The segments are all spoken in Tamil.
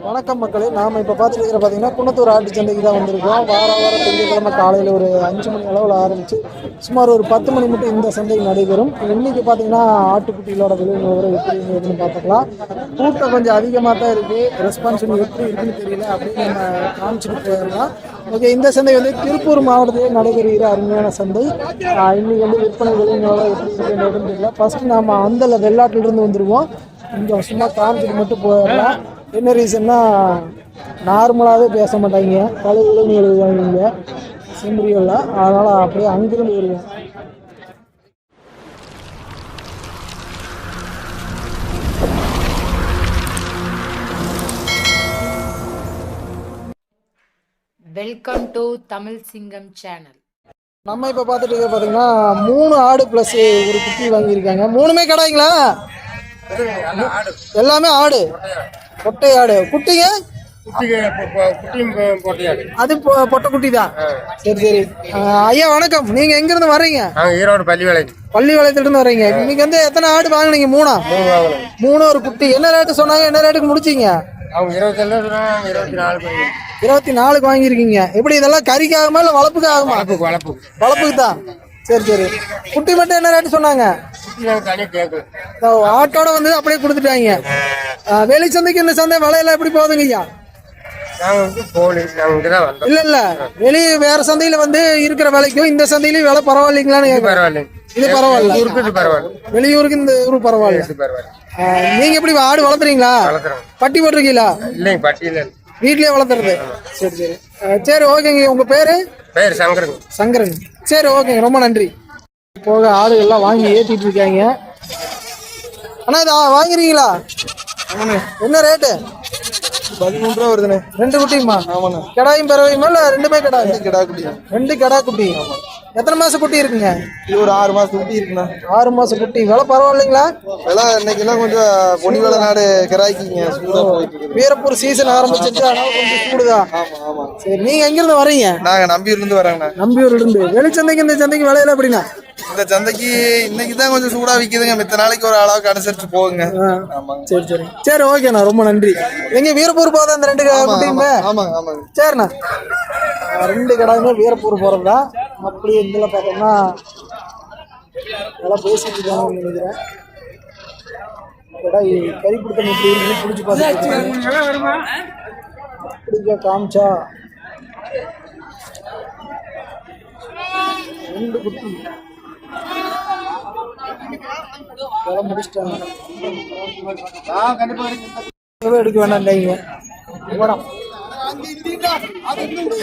வணக்கம் மக்களே நாம் இப்போ பார்த்துட்டு இருக்கிற பார்த்தீங்கன்னா குன்னத்தூர் ஆட்டு சந்தைக்கு தான் வந்திருக்கோம். வார வாரம் திங்கட்கிழமை காலையில் ஒரு அஞ்சு மணி அளவில் ஆரம்பித்து சுமார் ஒரு பத்து மணி மட்டும் இந்த சந்தை நடைபெறும். இன்னைக்கு பார்த்தீங்கன்னா ஆட்டுக்குட்டிகளோட விலை நிலவரம் எப்படி இருக்குன்னு பார்த்துக்கலாம். கூட்டம் கொஞ்சம் அதிகமாக தான் இருக்குது ரெஸ்பான்ஸ் எப்படி இருக்குன்னு தெரியல அப்படின்னு நம்ம காமிச்சிட்டு போயிடலாம். ஓகே இந்த சந்தை வந்து திருப்பூர் மாவட்டத்திலே நடைபெறுகிற அருமையான சந்தை. இன்னைக்கு வந்து விற்பனை விலை நிலவரம் எப்படி இருக்குன்னு தெரியல. ஃபஸ்ட்டு நாம் அந்த வெள்ளாட்டிலிருந்து வந்துடுவோம் இங்கே சும்மா காமிச்சிட்டு மட்டும் போயிடலாம். என்ன ரீசன்னா நார்மலாகவே பேச மாட்டாங்க. விலங்கு எழுதுவாங்க செம்பரியெல்லாம் அதனால் அப்படியே அங்கிருந்து வருவேன். வெல்கம் டு தமிழ் சிங்கம் சேனல் நம்ம இப்போ பார்த்துட்டு இருக்க பார்த்தீங்கன்னா மூணு ஆடு ப்ளஸ் ஒரு குட்டி வாங்கியிருக்காங்க. மூணுமே கடாய்ங்களா எல்லாமே ஆடு. பொட்டை ஆடு குட்டிங்க அது பொட்டை குட்டி தான் சரி சரி. ஐயா வணக்கம். நீங்கள் எங்கேருந்து வர்றீங்க? நாங்கள் ஈரோடு பள்ளி வேலைக்கு பள்ளி வளையத்துலேருந்து வர்றீங்க இன்னைக்கு வந்து எத்தனை ஆடு வாங்குனீங்க? மூணா? மூணு ஒரு குட்டி. என்ன ரேட்டு சொன்னாங்க? என்ன ரேட்டுக்கு முடிச்சீங்க? அவங்க சொன்னாங்க இருபத்தி நாலு இருபத்தி நாலுக்கு வாங்கியிருக்கீங்க. எப்படி இதெல்லாம் கறிக்கு ஆகுமா இல்லை வளர்ப்புக்கு ஆகுமா வளர்ப்பு வளர்ப்பு வளர்ப்புக்கு. தான் சரி சரி. குட்டி மட்டும் என்ன ரேட்டு சொன்னாங்க? ஆட்டோட வந்து அப்படியே கொடுத்துட்டாங்க. ஆ, வெளி சந்தைக்கு இந்த சந்தை விலையெல்லாம் எப்படி போகுதுங்க ஐயா? இல்ல இல்ல. வெளி வேற சந்தையில வந்து இருக்கிற விலைக்கும் இந்த சந்தையிலயும் விலை பரவாயில்லைங்களான்னு. பரவாயில்ல. இது பரவாயில்ல. வெளியூருக்கு இந்த ஊரு பரவாயில்ல. நீங்க எப்படி ஆடு வளர்த்துறீங்களா? பட்டி போட்டிருக்கீங்களா? இல்லைங்க பட்டியல வீட்லயே வளர்த்துறது. சரி சரி. சரி ஓகேங்க உங்க பேரு? பேர் சங்கருங்க சங்கரன். சரி ஓகேங்க ரொம்ப நன்றி. போக ஆடு எல்லாம் வாங்கி ஏத்திட்டு இருக்காங்க. அண்ணா இதா வாங்குறீங்களா? என்ன ரேட்டு பதிமூணு ரூபா வருதுண்ணே. ரெண்டு குட்டியுமா? ஆமாண்ணே. கிடாயும் பிறவையுமா இல்ல ரெண்டுமே கிடாய்? கிடா குட்டி ரெண்டு கிடா குட்டி எத்தனை மாச குட்டி இருக்குங்க? இது ஒரு ஆறு மாசம் குட்டி இருக்குண்ணா. ஆறு மாச குட்டி. விலை பரவாயில்லைங்களா? விலை இன்னைக்கெல்லாம் கொஞ்சம் பொன்னி வேலை நாடு கிராய்க்கிங்க வீரப்பூர் சீசன் ஆரம்பிச்சிருச்சு? அதனால கொஞ்சம் சூடுதான். ஆமா ஆமா. சரி நீங்க எங்க இருந்து வர்றீங்க? நாங்க நம்பியூர்ல இருந்து வரோங்கண்ணா நம்பியூர்ல இருந்து வெளிச்சந்தைக்கு இந்த சந்தைக்கு விலையில எப்படின்னா இந்த சந்தைக்கு இன்னைக்கு தான் கொஞ்சம் சூடா விக்குதுங்க. மித்த நாளைக்கு ஒரு அளவுக்கு அனுசரிச்சு போகுங்க. சரி சரி. சரி ஓகேண்ணா. ரொம்ப நன்றி. எங்க வீரப்பூர் போதா அந்த ரெண்டு ஆமாங்க ஆமாங்க. சரிண்ணா. ரெண்டு கடாயுமே வீரப்பூர் போகிறது தான் அப்படியே இதில் பார்த்தோம்னா நல்லா பேசிட்டு இருக்காங்கன்னு நினைக்கிறேன். கடாய் கறி பிடித்த எப்படி இருக்குன்னு பிடிச்சி பார்த்து பிடிக்க காமிச்சா ரெண்டு குட்டி. வேலை முடிச்சிட்டாங்க. எடுக்க வேண்டாம் மேடம்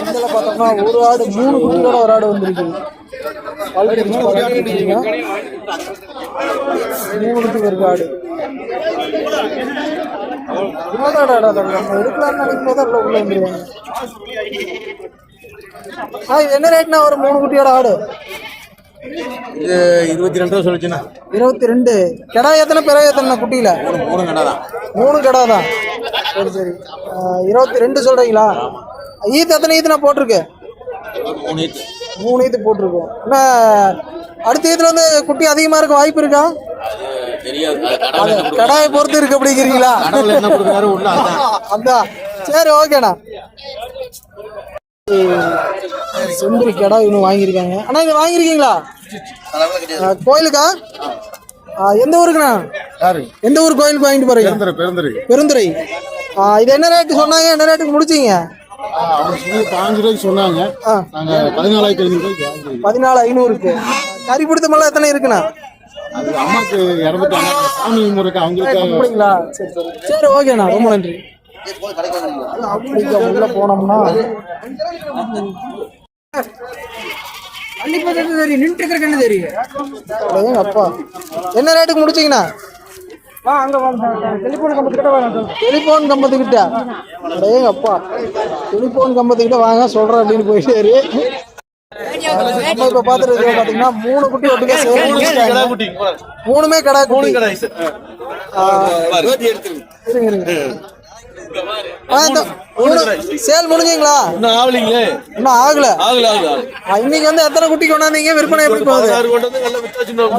இதில் பார்த்தோம்னா ஒரு ஆடு மூணு குட்டியோட ஒரு ஆடு வந்திருக்கு பால் மூணு குட்டி இருக்கு ஆடு நம்ம எடுக்கலாம்னு நினைக்கும் போது உள்ள வந்துருவாங்க ஆ இது என்ன ரேட்னா ஒரு மூணு குட்டியோட ஆடு இது இருபத்தி ரெண்டு ரூபா சொல்லிச்சுண்ணா இருபத்தி ரெண்டு கிடா எத்தனை பிறகு எத்தனை குட்டியில மூணு கிடா தான் மூணு கிடா தான் சரி சரி. இருபத்தி ரெண்டு சொல்றீங்களா? ஈத்து எத்தனை ஈத்து நான் போட்டிருக்கு? மூணு ஈத்து போட்டிருக்கோம். என்ன அடுத்த ஈத்துல வந்து குட்டி அதிகமா இருக்க வாய்ப்பு இருக்கா? கடாயை பொறுத்து இருக்கு அப்படிங்கிறீங்களா? அதான். சரி ஓகேண்ணா. செம்பரி கடா இவனு வாங்கியிருக்காங்க. அண்ணா இது வாங்கியிருக்கீங்களா? கோயிலுக்கா? எந்த ஊருக்குண்ணா? யாரு? எந்த ஊர் கோயிலுக்கு வாங்கிட்டு போறீங்க? பெருந்துறை ஆ, இது என்ன ரேட்டு சொன்னாங்க? என்ன ரேட்டுக்கு முடிச்சீங்க? பாஞ்சு ரூபாய்க்கு சொன்னாங்க. ஆ. நாங்க பதினாலாயிரத்தி பதினாலு ஐநூறுக்கு. கறி பிடித்தமெல்லாம் எத்தனை இருக்குண்ணா? அது அம்மாக்கு இறந்துட்டாங்க சாமி முறைக்கு அவங்களுக்கு அப்படிங்களா சரி சரி. சரி ஓகேண்ணா. ரொம்ப நன்றி. உள்ள போனோம்னா. அடேங்க அப்பா என்ன ரேட்டுக்கு முடிச்சீங்கண்ணா? டெலிபோன் கம்பத்துக்கிட்ட அடேங்க அப்பா. டெலிபோன் கம்பத்துக்கிட்ட வாங்க சொல்றேன் அப்படின்னு போயிட்டாரு நம்ம இப்ப பாத்துட்டு பாத்தீங்கன்னா மூணு குட்டி ஒட்டுக்க முடிச்சிட்டாங்க. மூணுமே கடா குட்டி. ஆ, இருங்க ஆ, மூணு சேல் முடிஞ்சீங்களா இன்னும் ஆவலிங்களே இன்னும் ஆகல. ஆகல ஆகல ஆ, இன்னைக்கு வந்து எத்தனை குட்டி கொண்டாந்தீங்க? விற்பனை எப்படி போகுது?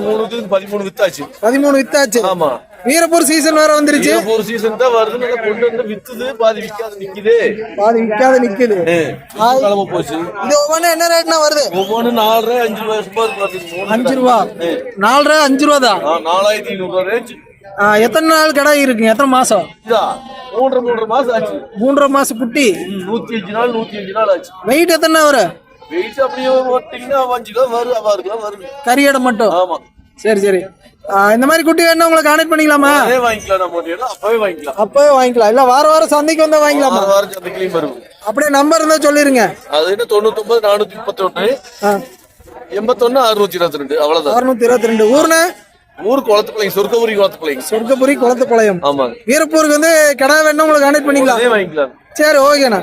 மூணு பதிமூணு வித்தாச்சு. பதிமூணு வித்தாச்சு. ஆமா. வீரப்பூர் சீசன் வேற வந்துருச்சு. ஒரு சீசன் தான் வருது நல்லா கொண்டு வந்து வித்துது பாதி விக்காது நிக்குது. பாதி விற்காத நிக்குது. கிளம்ப போச்சு. இது ஒவ்வொன்றும் என்ன ரேட்னா வருது? ஒவ்வொன்று நாலரை அஞ்சு ரூபாய் வருது மூணு அஞ்சு ரூபா. நாலரை அஞ்சு ரூபா தான். நாலாயிரத்தி ஐநூறு ரூபாய் ரேஞ்ச் எத்தனை நாள் கடை இருக்குங்க எத்தனை மாசம்? மூன்றரை மூன்றரை மாசம் ஆச்சு. மூன்றரை மாசம் குட்டி. நூத்தி அஞ்சு நாள் நூத்தி அஞ்சு நாள் ஆச்சு. வெயிட் எத்தனை வரும்? வெயிட் அப்படியே ஓட்டிங்கன்னா அஞ்சு கிலோ வரும் ஆறு கிலோ வருது கறியடை மட்டும்? ஆமா. சரி சரி. இந்த மாதிரி குட்டி வேணா உங்களை கான்டாக்ட் பண்ணிக்கலாமா? அப்பவே வாங்கிக்கலாம். அப்பவே வாங்கிக்கலாம். இல்ல வார வாரம் சந்தைக்கு வந்தா வாங்கிக்கலாமா? வாரம் சந்தைக்குலயும் வரும் அப்படியே நம்பர் இருந்தா சொல்லிருங்க. அது என்ன தொண்ணூத்தொன்பது நானூத்தி முப்பத்தி ஒண்ணு எண்பத்தொன்னு அறுநூத்தி இருபத்தி ரெண்டு அவ்வளவுதான். அறுநூத்தி இருபத்தி ரெண்டு ஊர்னு? ஊர் குளத்து பிள்ளைங்க சொர்க்கபுரி குளத்து பிள்ளைங்க சொர்க்கபுரி குளத்துப்பாளையம். ஆமாங்க. வீரப்பூருக்கு வந்து கடை வேணா உங்களை கான்டாக்ட் பண்ணிக்கலாம். சரி ஓகேண்ணா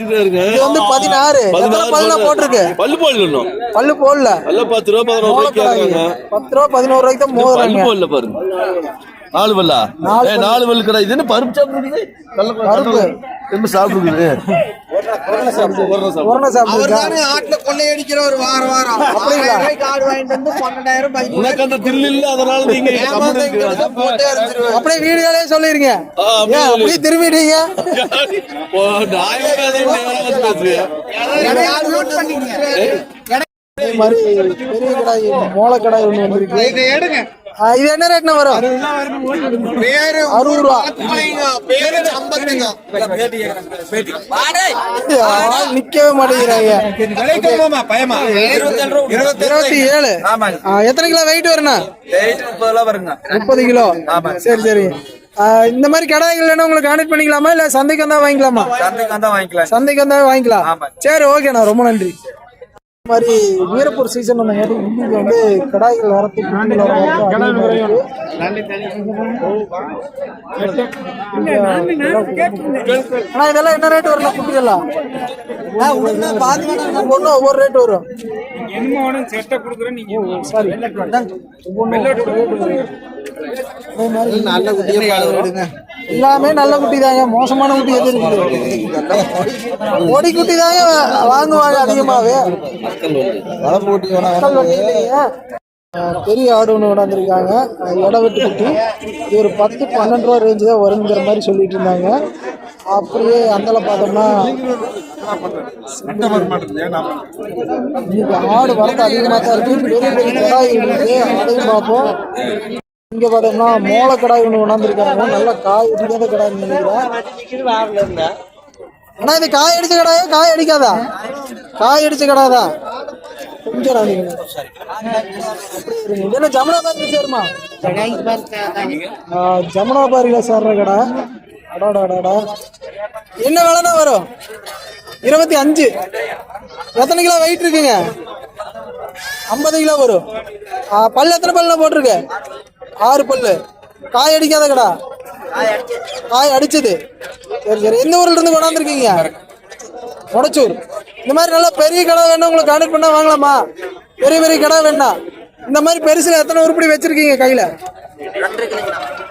இது வந்து பதினாறு. பல்ல போட்டிருக்கு? பல்லு போடல பல்லு போடல. பல்ல பத்து ரூபா பதினோரு பத்து ரூபா பதினோரு ரூபாய்க்கு தான் பல்லு மோதுறாங்க. போடல பாருங்க. நாலு பல்லா? நாலு பல்லு. கடை. இது என்ன பருப்பு சாப்பிடுறது? பருப்பு. ஆட்டுல கொள்ளையடிக்கிற ஒரு வார வாரம். அப்படிங்களா? காடு வாங்கிட்டு வந்து பன்னெண்டாயிரம் பதிமூணு உனக்கு அந்த தில் இல்ல அதனால நீங்க அப்படியே வீடியோலயே சொல்லிருங்க. அப்படியே ஏன் அப்படியே திரும்பிட்டீங்க? மாதிரி பெரிய கடாய் மோள கடாய் ஒண்ணு வந்திருக்கு. ஆ, இது என்ன ரேட்னா வரும்? பேரு அறுபது ரூபா. பேரு நிக்கவே மாட்டேங்கிறாங்க. இருபத்தி ஏழு எத்தனை கிலோ வெயிட் வருண்ணா முப்பது கிலோ. சரி சரி. ஆ, இந்த மாதிரி கடாய்கள் வேணா உங்களுக்கு கான்டாக்ட் பண்ணிக்கலாமா இல்ல சந்தைக்கு வந்தா வாங்கிக்கலாமா? சந்தைக்கு வந்தா வாங்கிக்கலாம். சரி ஓகேண்ணா. ரொம்ப நன்றி. மாதிரி வீரப்பூர் சீசன் வந்தங்காட்டி இன்னைக்கு வந்து கடாய்கள் வரத்துக்கு. அண்ணா இதெல்லாம் என்ன ரேட் வரும். குட்டிகள்லாம் ஒண்ணு ஒவ்வொரு ரேட் வரும். சாரி நல்ல குட்டி எல்லாமே நல்ல குட்டி தாங்க. மோசமான குட்டி எது இருக்குது? பொடி குட்டி தாங்க வாங்குவாங்க. அஹ் பெரிய ஆடு ஒன்று கொண்டாந்துருக்காங்க. இடவெட்டு குட்டி. இது ஒரு பத்து பன்னெண்டு ரூபா ரேஞ்சு தான் வருங்கிற மாதிரி சொல்லிட்டு இருந்தாங்க. அப்படியே அந்தல பார்த்தோம்னா இன்னைக்கு ஆடு வரத்து அதிகமாக தான் இருக்கு. பெரிய பெரிய கடாய் இருக்கு. அதையும் பார்ப்போம். இங்க பாத்தீங்கன்னா மோள கடாய் ஒண்ணு கொண்டாந்துருக்காங்க நல்ல காய் அடிக்காத கடாய் நினைக்கிறேன். ஆனா இது காய் அடிச்ச கடாயா காய் அடிக்காதா? காய் அடிச்ச கடாதா கொஞ்சம் ராணிங்க. என்ன ஜமுனாபாரி சேருமா? ஜமுனாபாரியில சேர்ற கடை. அடாடாடாடா என்ன விலைனா வரும்? இருபத்தி அஞ்சு. எத்தனை கிலோ வெயிட் இருக்குங்க? ஐம்பது கிலோ வரும். ஆ, பல்லு எத்தனை பல்லுல போட்டிருக்கு? ஆறு பல்லு. காய் அடிக்காத கடா காய் அடிச்சது. சரி சரி. எந்த ஊர்ல இருந்து கொண்டாந்துருக்கீங்க? முடச்சூர். இந்த மாதிரி நல்லா பெரிய கடை வேணும் உங்களுக்கு கான்டாக்ட் பண்ணா வாங்கலாமா? பெரிய பெரிய கடை வேண்டாம் இந்த மாதிரி பெருசுல எத்தனை உருப்படி வச்சிருக்கீங்க கையில?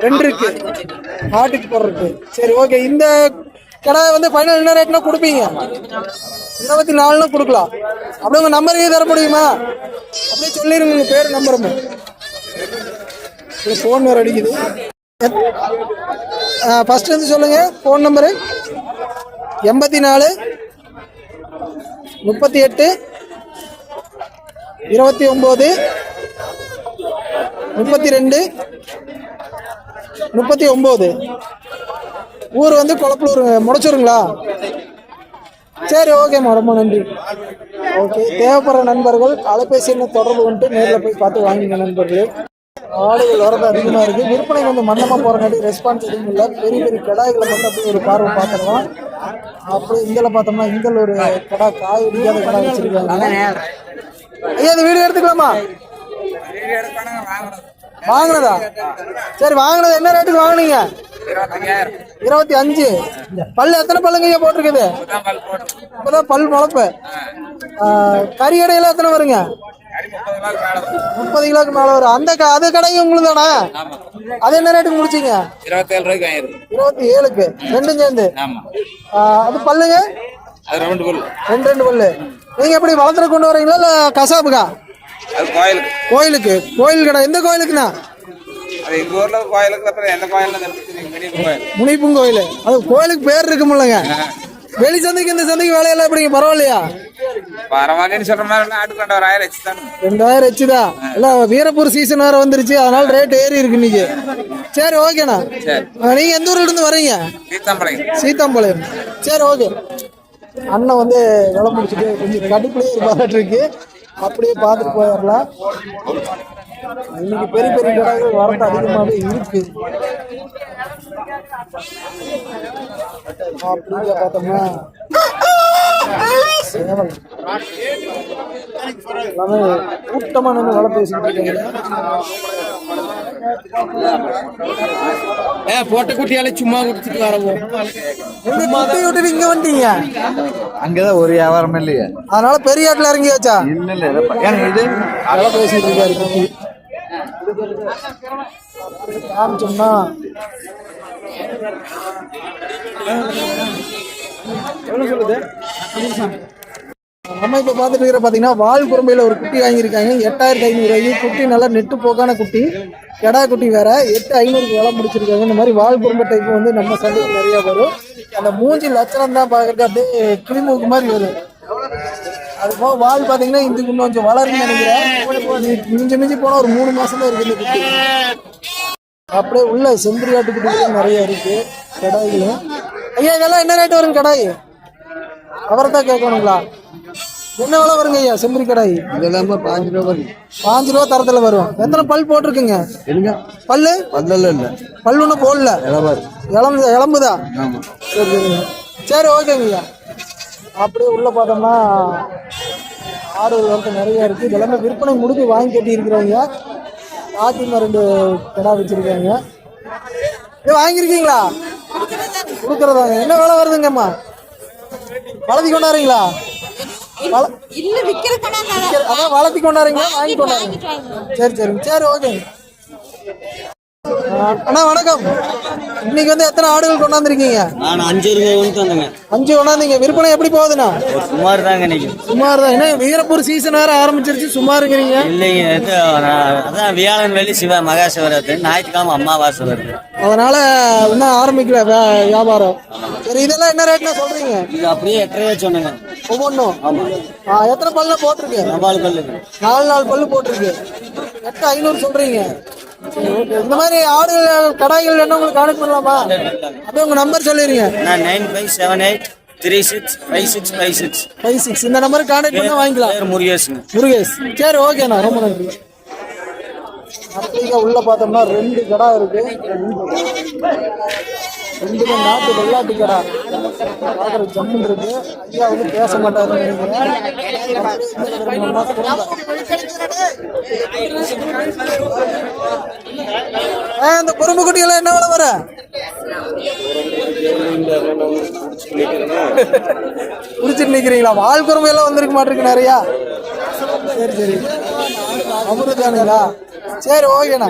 ரெண்டு இருக்கு ஆட்டுக்கு போடுறதுக்கு. சரி ஓகே இந்த கடை வந்து ஃபைனல் என்ன ரேட்னா கொடுப்பீங்க? இருபத்தி நாலுனா கொடுக்கலாம். அப்படியே உங்க நம்பரையே தர முடியுமா? அப்படியே சொல்லிருங்க உங்க பேர் நம்பரும் ஃபோன் வேறு அடிக்குது. ஃபஸ்ட்டு வந்து ஃபோன் நம்பரு எண்பத்தி நாலு முப்பத்தி எட்டு இருபத்தி ஒம்பது முப்பத்தி ரெண்டு முப்பத்தி ஒம்பது ஊர் வந்து குளப்பலூர் முடச்சூருங்களா? சரி ஓகேம்மா ரொம்ப நன்றி. ஓகே தேவைப்படுற நண்பர்கள் அலைபேசி தொடர்பு கொண்டு நேரில் போய் பார்த்து வாங்கிங்க நண்பர்களே. ஆடுகள் வரது அதிகமாக இருக்குது விற்பனை கொஞ்சம் மந்தமாக போகிறங்காட்டி ரெஸ்பான்ஸ் எதுவும் இல்லை. பெரிய பெரிய கிடாய்களை மட்டும் அப்படியே ஒரு பார்வை பார்த்துடலாம். அப்படி இதில் பார்த்தோம்னா இதில் ஒரு கடா காய் அடிக்காத கடை வச்சிருக்காங்க. ஐயா இந்த வீடியோ எடுத்துக்கலாமா? வாங்கினதா? சரி வாங்கினது. என்ன ரேட்டுக்கு வாங்குனீங்க? இருபத்தி அஞ்சு பல்லு எத்தனை பல்லுங்க ஐயா போட்டிருக்குது? இப்பதான் பல் முளைப்பு கறி கடையில எத்தனை வருங்க? முப்பது கிலோக்கு மேல வரும். அந்த அது கடையும் உங்களுக்கு தானே? அது என்ன ரேட்டுக்கு முடிச்சீங்க? இருபத்தேழு ரூபாய்க்கு வாங்கிருக்கு இருபத்தி ஏழுக்கு ரெண்டும் சேர்ந்து? அது பல்லுங்க? அது ரெண்டு ரெண்டு ரெண்டு பல்லு. நீங்க எப்படி வளர்த்துற கொண்டு வரீங்களா இல்ல கசாப்புக்கா? அது கோயிலுக்கு. கோயிலுக்கு. கோயில் கடை எந்த கோயிலுக்குண்ணா? அது எங்க ஊர்ல கோயிலுக்கு அப்புறம் எந்த கோயில்ல வெளியே கோயில். முனிப்பும் கோயில். அது கோயிலுக்கு பேர் இருக்குமில்லங்க. வெளி சந்தைக்கு இந்த சந்தைக்கு வேலையெல்லாம் எப்படிங்க? பரவாயில்லையா? பரவாயில்லன்னு சொல்ற மாதிரி ஆயிரம் ரெண்டாயிரம் வச்சுதா? இல்ல வீரப்பூர் சீசன் வேற வந்துருச்சு. அதனால ரேட் ஏறி இருக்கு இன்னைக்கு. சரி ஓகேண்ணா நீங்க எந்த ஊர்ல இருந்து வரீங்க? தீர்த்தாம்பளையம் சீத்தாம்பாளையம் சரி ஓகே அண்ணன் வந்து விலை முடிச்சுட்டு கொஞ்சம் கடுப்புலேயே இருப்பாட்டு இருக்கு. அப்படியே பார்த்துட்டு போயிடலாம். இன்னைக்கு பெரிய பெரிய கடைகள் வரத்து அதிகமாகவே இருக்கு. அப்படிங்க பார்த்தோம்னா எல்லாமே கூட்டமா நின்று வேலை பேசிக்கிட்டு இருக்காங்க போட்ட குட்டியால சும்மா குடிச்சிட்டு வரவும் குட்டி இங்க வந்துட்டீங்க அங்கதான் ஒரு வியாபாரம் இல்லையா. அதனால பெரிய ஆட்டில் இறங்கியாச்சா? இல்ல இல்ல இது? நல்லா பேசிட்டு இருக்காரு தம்பி. காமிச்சோம்னா. எவ்வளோ சொல்லுது? நம்ம இப்போ பார்த்துட்டு இருக்கிற பார்த்தீங்கன்னா வால் குரம்பையில் ஒரு குட்டி வாங்கியிருக்காங்க. எட்டாயிரத்து ஐநூறு ரூபாய்க்கு. குட்டி நல்லா நெட்டு போக்கான குட்டி. கெடா குட்டி வேற. எட்டு ஐநூறுக்கு விலை முடிச்சிருக்காங்க. இந்த மாதிரி வால் குறும்பை டைப் வந்து நம்ம சந்தைக்கு நிறையா வரும். அந்த மூஞ்சி லட்சணம் தான் பார்க்கறதுக்கு அப்படியே கிளிமூக்கு மாதிரி வரும் அது போக வால் பார்த்தீங்கன்னா இதுக்கு இன்னும் கொஞ்சம் வளருன்னு நினைக்கிறேன். மிஞ்சி மிஞ்சி போனால் ஒரு மூணு மாதம் தான் இருக்குது இந்த குட்டி. அப்படியே உள்ள செம்பரி ஆட்டு குட்டிகளும் நிறைய இருக்கு. கெடாயிலும். ஐயா இதெல்லாம் என்ன ரேட் வரும் கடாய்? அவரை தான் கேட்கணுங்களா? என்ன விலை வருங்க ஐயா செம்பரி கடாய்? இதெல்லாம் பாஞ்சு ரூபா வரும் பாஞ்சு ரூபா தரத்துல வரும். எத்தனை பல் போட்டிருக்குங்க? இருங்க பல்லு? பல்லல இல்ல. பல் ஒன்றும் போடல. இளவாரு இளம்பு இளம்புதா? சரி சரிங்க சரி. ஓகேங்க ஐயா. அப்படியே உள்ள பார்த்தோம்னா ஆடு வரத்து நிறைய இருக்கு. இதெல்லாமே விற்பனை முடிஞ்சு வாங்கி கட்டி இருக்கிறவங்க பாத்திமா ரெண்டு கிடா வச்சிருக்காங்க. இது வாங்கியிருக்கீங்களா? கொடுக்குறதாங்க என்ன விலை வருதுங்கம்மா? வளர்த்தி கொண்டாடுறீங்களா? வள- இல்ல விக்கிற அதான் வளர்த்தி கொண்டாடுறீங்களா? வாங்கி கொண்டாடுறீங்க சரி சரிங்க சரி ஆ, அண்ணா வணக்கம். இன்னைக்கு வந்து எத்தனை ஆடுகள் கொண்டாந்துருக்கீங்க? நான் அஞ்சு வந்தேங்க அஞ்சு கொண்டாந்தீங்க. விற்பனை எப்படி போகுதுண்ணா? சுமார் தாங்க இன்னைக்கு. சுமார் தான். என்ன வீரப்பூர் சீசன் வேற ஆரம்பிச்சிருச்சு சுமாருங்கிறீங்க இல்லைங்க இது நான் அதான் வியாழன் வெள்ளி சிவ மகா சிவராத்திரி ஞாயிற்றுக்கிழமை அமாவாசை வருது அதனால இன்னும் ஆரம்பிக்கல வியாபாரம். சரி இதெல்லாம் என்ன ரேட்னா சொல்றீங்க? இது அப்படியே எட்டரையா சொன்னேங்க. ஒவ்வொன்றும்? ஆ எத்தனை பல்ல போட்டிருக்கு? நபால் கல்லுங்க நாலு நாலு பல்லு போட்டிருக்கு. எட்டு ஐநூறு சொல்றீங்க. இந்த மாதிரி ஆடுகள் கடாய்கள் என்ன உங்களுக்கு கான்டெக்ட் பண்ணலாமா? அப்படியே உங்க நம்பர் சொல்லிடுங்க நான் nine five seven eight three six five six five six five six இந்த நம்பருக்கு கான்டெக்ட் பண்ணா வாங்கிக்கலாம். பேர் முருகேஷுங்க முருகேஷ். சரி ஓகேண்ணா ரொம்ப நன்றி. அப்படிங்க உள்ள பார்த்தோம்னா ரெண்டு கடா இருக்கு. ரெண்டுமே நாட்டு வெள்ளாட்டு கடா. பார்க்குற ஜம்முன் இருக்கு ஐயா வந்து பேச மாட்டாருன்னு ஆ, இந்த குறும்பு குட்டிகள் என்ன வேலை வர குடிச்சிட்டு நிக்கிறீங்களா? வால் குறும்பு எல்லாம் வந்திருக்க மாட்டிருக்கு நிறையா. சரி சரி. அமிர்தானுங்களா சரி ஓகேண்ணா.